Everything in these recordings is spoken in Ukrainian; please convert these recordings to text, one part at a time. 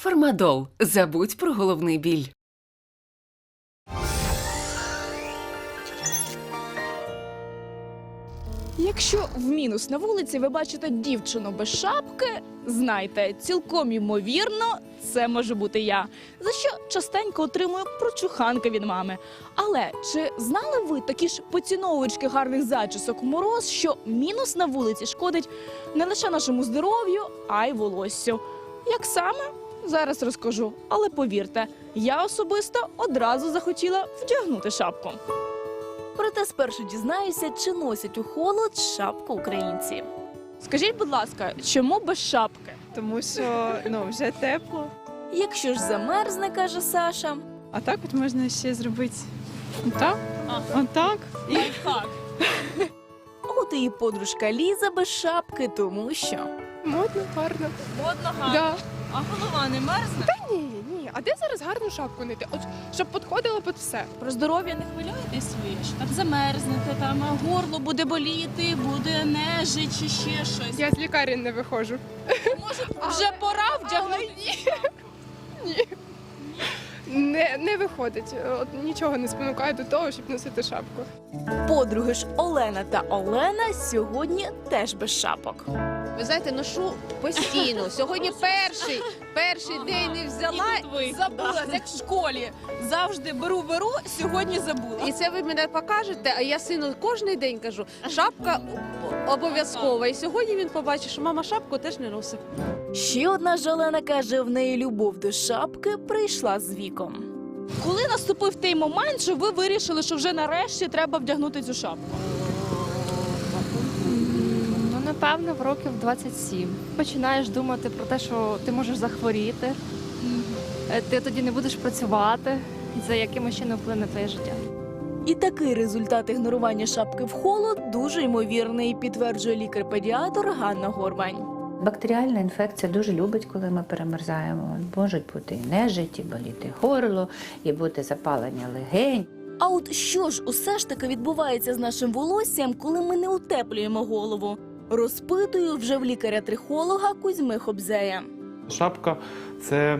Фармадол. Забудь про головний біль. Якщо в мінус на вулиці ви бачите дівчину без шапки, знайте, цілком ймовірно, це може бути я, за що частенько отримую прочуханки від мами. Але чи знали ви такі ж поціновувачки гарних зачісок мороз, що мінус на вулиці шкодить не лише нашому здоров'ю, а й волоссю? Як саме? Зараз розкажу, але повірте, я особисто одразу захотіла вдягнути шапку. Проте спершу дізнаюся, чи носять у холод шапку українці. Скажіть, будь ласка, чому без шапки? тому що ну вже тепло. Якщо ж замерзне, каже Саша. А так от можна ще зробити отак, отак. І Так. От і її подружка Ліза без шапки, тому що Модно, гарно. модно Да. А голова не мерзне. Та Ні, ні. А де зараз гарну шапку нити? От щоб підходило під все. Про здоров'я не хвилюєтесь ви ж. Так замерзнете, там горло буде боліти, буде нежить чи ще щось. Я з лікарень не виходжу. Може, вже пора вдягнути. Не, не виходить. От нічого не спонукає до того, щоб носити шапку. Подруги ж Олена та Олена сьогодні теж без шапок. Ви знаєте, ношу постійно. Сьогодні перший, перший день не взяла. забула, як в школі. Завжди беру, беру, сьогодні забула. І це ви мене покажете, а я сину кожен день кажу, шапка обов'язкова. І сьогодні він побачить, що мама шапку теж не носить. Ще одна ж Олена каже, в неї любов до шапки прийшла з віком. Коли наступив той момент, що ви вирішили, що вже нарешті треба вдягнути цю шапку? Ну, напевно, в років 27. Починаєш думати про те, що ти можеш захворіти, е, ти тоді не будеш працювати, і це якимось чином вплине твоє життя. І такий результат ігнорування шапки в холод дуже ймовірний, підтверджує лікар-педіатр Ганна Горбань. Бактеріальна інфекція дуже любить, коли ми перемерзаємо. Можуть бути і нежиті, боліти горло, і бути запалення легень. А от що ж усе ж таки відбувається з нашим волоссям, коли ми не утеплюємо голову? Розпитую вже в лікаря-трихолога Кузьми Хобзея. Шапка це е,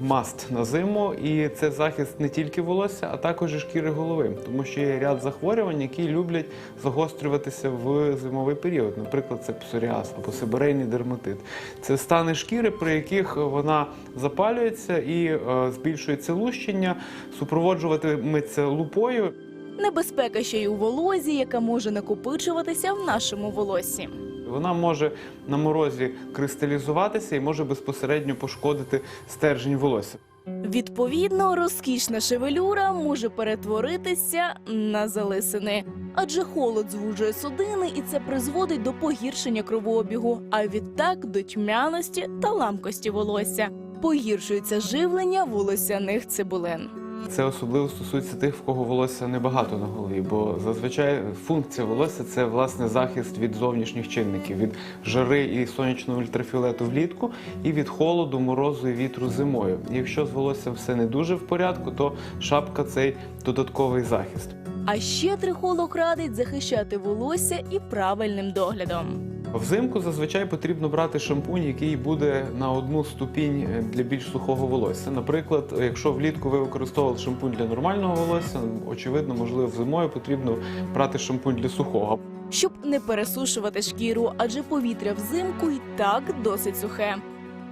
маст на зиму, і це захист не тільки волосся, а також і шкіри голови, тому що є ряд захворювань, які люблять загострюватися в зимовий період. Наприклад, це псоріаз або сибирейний дерматит. Це стани шкіри, при яких вона запалюється і е, збільшується лущення, супроводжуватиметься лупою. Небезпека ще й у волозі, яка може накопичуватися в нашому волоссі. Вона може на морозі кристалізуватися і може безпосередньо пошкодити стержень волосся. Відповідно, розкішна шевелюра може перетворитися на залисини, адже холод звужує судини, і це призводить до погіршення кровообігу, а відтак до тьмяності та ламкості волосся. Погіршується живлення волосяних цибулин. Це особливо стосується тих, в кого волосся небагато на голові, бо зазвичай функція волосся це власне захист від зовнішніх чинників, від жари і сонячного ультрафіолету влітку, і від холоду, морозу і вітру зимою. Якщо з волоссям все не дуже в порядку, то шапка цей додатковий захист. А ще трихолог радить захищати волосся і правильним доглядом. Взимку зазвичай потрібно брати шампунь, який буде на одну ступінь е, для більш сухого волосся. Наприклад, якщо влітку ви використовували шампунь для нормального волосся, очевидно, можливо, зимою потрібно брати шампунь для сухого. щоб не пересушувати шкіру, адже повітря взимку і так досить сухе.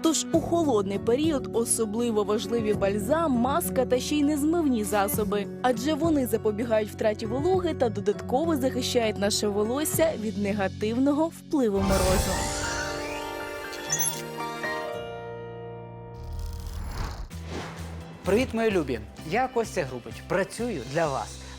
Тож у холодний період особливо важливі бальзам, маска та ще й незмивні засоби, адже вони запобігають втраті вологи та додатково захищають наше волосся від негативного впливу морозу. Привіт, мої любі! Я Костя Грубич. Працюю для вас.